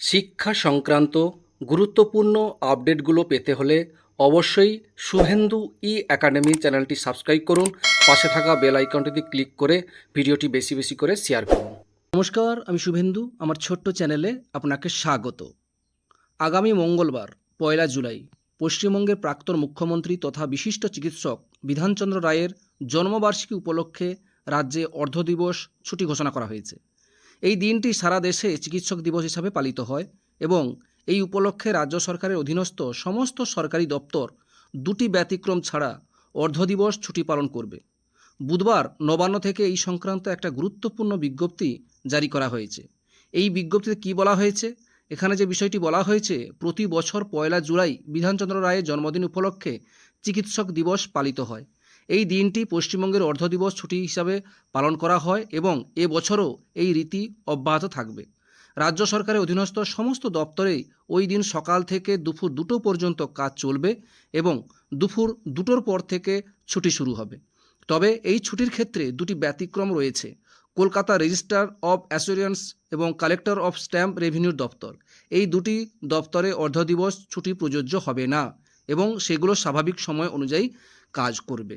শিক্ষা সংক্রান্ত গুরুত্বপূর্ণ আপডেটগুলো পেতে হলে অবশ্যই শুভেন্দু ই একাডেমি চ্যানেলটি সাবস্ক্রাইব করুন। পাশে থাকা বেল আইকনটিতে ক্লিক করে ভিডিওটি বেশি বেশি করে শেয়ার করুন। নমস্কার, আমি শুভেন্দু। আমার ছোট্ট চ্যানেলে আপনাকে স্বাগত। আগামী মঙ্গলবার, পয়লা জুলাই, পশ্চিমবঙ্গের প্রাক্তন মুখ্যমন্ত্রী তথা বিশিষ্ট চিকিৎসক বিধানচন্দ্র রায়ের জন্মবার্ষিকী উপলক্ষে রাজ্যে অর্ধদিবস ছুটি ঘোষণা করা হয়েছে। এই দিনটি সারা দেশে চিকিৎসক দিবস হিসাবে পালিত হয় এবং এই উপলক্ষে রাজ্য সরকারের অধীনস্থ সমস্ত সরকারি দপ্তর দুটি ব্যতিক্রম ছাড়া অর্ধদিবস ছুটি পালন করবে। বুধবার নবান্ন থেকে এই সংক্রান্ত একটা গুরুত্বপূর্ণ বিজ্ঞপ্তি জারি করা হয়েছে। এই বিজ্ঞপ্তিতে কি বলা হয়েছে? এখানে যে বিষয়টি বলা হয়েছে, প্রতি বছর পয়লা জুলাই বিধানচন্দ্র রায়ের জন্মদিন উপলক্ষে চিকিৎসক দিবস পালিত হয়। এই দিনটি পশ্চিমবঙ্গের অর্ধ দিবস ছুটি হিসাবে পালন করা হয় এবং এ বছরও এই রীতি অব্যাহত থাকবে। রাজ্য সরকারের অধীনস্থ সমস্ত দপ্তরেই ওই দিন সকাল থেকে দুপুর দুটো পর্যন্ত কাজ চলবে এবং দুপুর দুটোর পর থেকে ছুটি শুরু হবে। তবে এই ছুটির ক্ষেত্রে দুটি ব্যতিক্রম রয়েছে। কলকাতা রেজিস্ট্রার অফ অ্যাসুরেন্স এবং কালেক্টর অফ স্ট্যাম্প রেভিনিউর দপ্তর। এই দুটি দপ্তরে অর্ধদিবস ছুটি প্রযোজ্য হবে না এবং সেগুলো স্বাভাবিক সময় অনুযায়ী কাজ করবে।